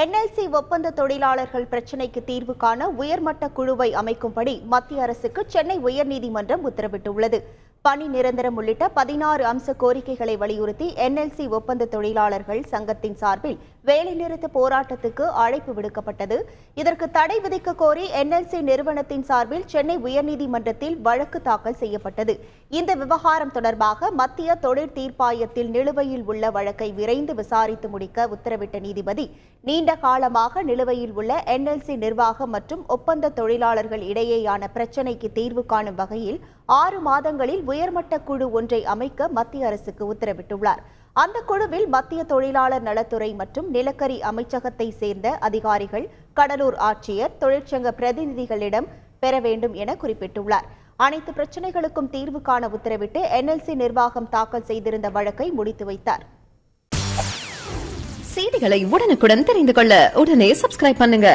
NLC ஒப்பந்த தொழிலாளர்கள் பிரச்சினைக்கு தீர்வு காண உயர்மட்ட குழுவை அமைக்கும்படி மத்திய அரசுக்கு சென்னை உயர்நீதிமன்றம் உத்தரவிட்டுள்ளது. பணி நிரந்தரம் உள்ளிட்ட பதினாறு அம்ச கோரிக்கைகளை வலியுறுத்தி என்எல்சி ஒப்பந்த தொழிலாளர்கள் சங்கத்தின் சார்பில் வேலைநிறுத்த போராட்டத்துக்கு அழைப்பு விடுக்கப்பட்டது. இதற்கு தடை விதிக்க கோரி என்எல்சி நிறுவனத்தின் சார்பில் சென்னை உயர்நீதிமன்றத்தில் வழக்கு தாக்கல் செய்யப்பட்டது. இந்த விவகாரம் தொடர்பாக மத்திய தொழிற் தீர்ப்பாயத்தில் நிலுவையில் உள்ள வழக்கை விரைந்து விசாரித்து முடிக்க உத்தரவிட்ட நீதிபதி நீண்ட காலமாக நிலுவையில் உள்ள என்எல்சி நிர்வாகம் மற்றும் ஒப்பந்த தொழிலாளர்கள் இடையேயான பிரச்சினைக்கு தீர்வு காணும் வகையில் ஆறு மாதங்களில் உயர்மட்ட குழு ஒன்றை அமைக்க மத்திய அரசுக்கு உத்தரவிட்டுள்ளார். அந்த குழுவில் மத்திய தொழிலாளர் நலத்துறை மற்றும் நிலக்கரி அமைச்சகத்தை சேர்ந்த அதிகாரிகள் கடலூர் ஆட்சியர் தொழிற்சங்க பிரதிநிதிகளிடம் பெற வேண்டும் என குறிப்பிட்டுள்ளார். அனைத்து பிரச்சனைகளுக்கும் தீர்வு காண உத்தரவிட்டு என்எல்சி நிர்வாகம் தாக்கல் செய்திருந்த வழக்கை முடித்து வைத்தார். செய்திகளை உடனுக்குடன் தெரிந்து கொள்ள உடனே சப்ஸ்கிரைப் பண்ணுங்க.